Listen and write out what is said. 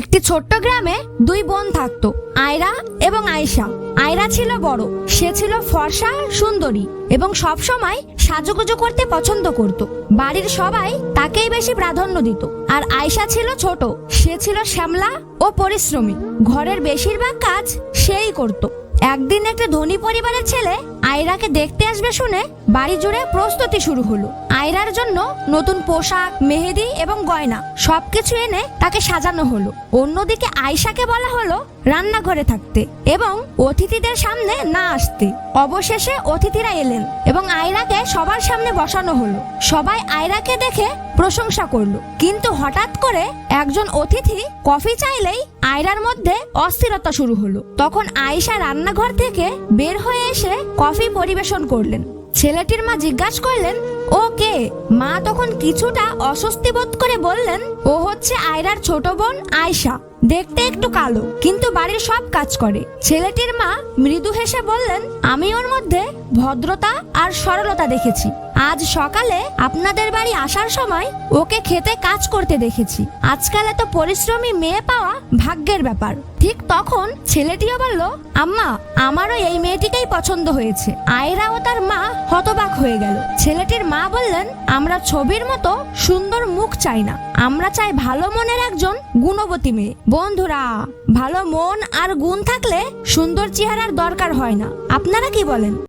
একটি ছোট্ট গ্রামে দুই বোন থাকতো, আয়রা এবং আয়শা। আয়রা ছিল বড়, সে ছিল ফর্সা, সুন্দরী এবং সব সময় সাজুগুজু করতে পছন্দ করত। বাড়ির সবাই তাকেই বেশি প্রাধান্য দিত। আর আয়শা ছিল ছোট, সে ছিল শ্যামলা ও পরিশ্রমী। ঘরের বেশিরভাগ কাজ সেই করত। একদিন একটা ধনী পরিবারের ছেলে আয়রাকে দেখতে আসবে শুনে বাড়ি জুড়ে প্রস্তুতি শুরু হলো। আয়রার জন্য নতুন পোশাক, মেহেদি এবং গয়না সবকিছু এনে তাকে সাজানো হলো। অন্যদিকে আয়শাকে বলা হলো রান্নাঘরে থাকতে এবং অতিথিদের সামনে না আসতে। অবশেষে অতিথিরা এলেন এবং আয়রাকে সবার সামনে বসানো হলো। সবাই আয়রাকে দেখে প্রশংসা করল। কিন্তু হঠাৎ করে একজন অতিথি কফি চাইলেই আয়রার মধ্যে অস্থিরতা শুরু হলো। তখন আয়েশা রান্নাঘর থেকে বের হয়ে এসে কফি পরিবেশন করলেন। ছেলেটির মা জিজ্ঞাসা করলেন, ও কে? মা তখন কিছুটা অস্বস্তি বোধ করে বললেন, ও হচ্ছে আয়রার ছোট বোন আয়শা। দেখতে একটু কালো, কিন্তু বাড়ির সব কাজ করে। ছেলেটির মা মৃদু হেসে বললেন, আমি ওর মধ্যে ভদ্রতা আর সরলতা দেখেছি। আজ সকালে আপনাদের বাড়ি আসার সময় ওকে খেতে কাজ করতে দেখেছি। আজকাল এত পরিশ্রমী মেয়ে পাওয়া ভাগ্যের ব্যাপার। ঠিক তখন ছেলেটিও বলল, আম্মা আমারও এই মেয়েটিকেই পছন্দ হয়েছে। আয়রা ও তার মা হতবাক হয়ে গেল। ছেলেটির মা বললেন, আমরা ছবির মতো সুন্দর মুখ চাই না। আমরা চাই ভালো মনের একজন গুণবতী মেয়ে। বন্ধুরা, ভালো মন আর গুণ থাকলে সুন্দর চেহারার দরকার হয় না। আপনারা কি বলেন?